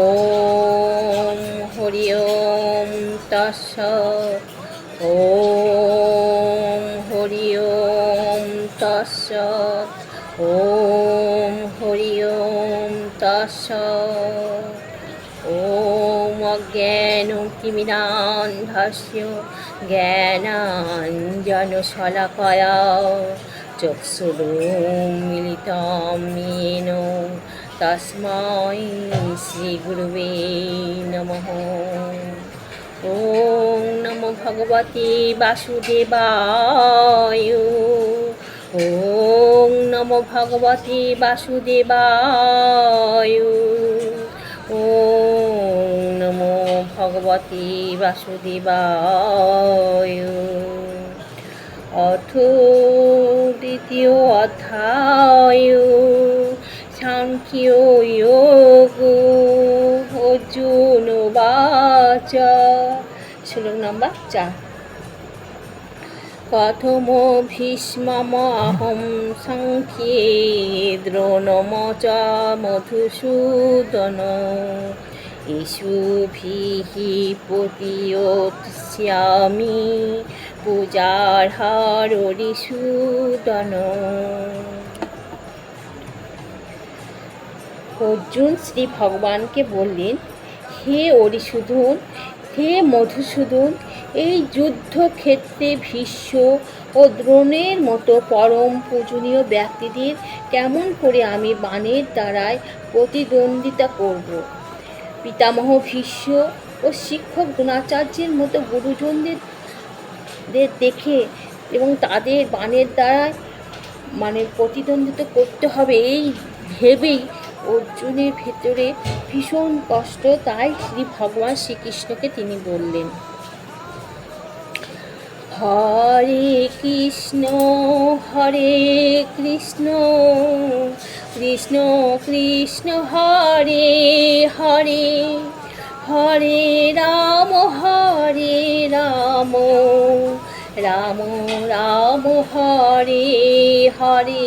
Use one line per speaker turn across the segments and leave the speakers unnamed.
ওম হরি ওম তস্য ওম হরি ওম তস্য ওম হরি ওম তস্য ওম অজ্ঞান কিমিনান্ধস্য জ্ঞানাঞ্জনশলাকয়া চক্ষুরুম মিলিতম মেনো তস্মৈ শ্রীগুরুবে নমঃ ওম নমো ভগবতে বাসুদেবায় ওম নমো ভগবতে বাসুদেবায় ওম নমো ভগবতে বাসুদেবায় অথ দ্বিতীয় অধ্যায় শ্লোক নাম্বার চার কথমো ভীষ্মমহম সংখ্যে দ্রোণমচ মধুসূদন ইসুভিঃ পতিয়োৎস্যামি পূজার হরিসূদন অর্জুন শ্রী ভগবানকে বললেন হে অরিসুধুন হে মধুসূদন এই যুদ্ধক্ষেত্রে ভীষ্ম ও দ্রোণের মতো পরম পূজনীয় ব্যক্তিদের কেমন করে আমি বাণের দ্বারায় প্রতিদ্বন্দ্বিতা করব। পিতামহ ভীষ্ম ও শিক্ষক দ্রোণাচার্যের মতো গুরুজনদের দেখে এবং তাদের বাণের দ্বারায় মানে প্রতিদ্বন্দ্বিতা করতে হবে এই ভেবেই অর্জুনের ভেতরে ভীষণ কষ্ট তাই শ্রী ভগবান শ্রীকৃষ্ণকে তিনি বললেন হরে কৃষ্ণ হরে কৃষ্ণ কৃষ্ণ কৃষ্ণ হরে হরে হরে রাম হরে রাম রাম রাম হরে হরে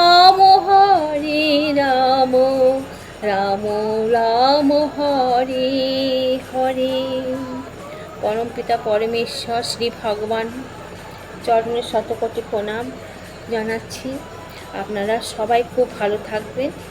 রাম রাম হরে হরে পিতা পরমেশ্বর শ্রী ভগবান চরণের শতকোটি প্রণাম জানাচ্ছি আপনারা সবাই খুব ভালো থাকবেন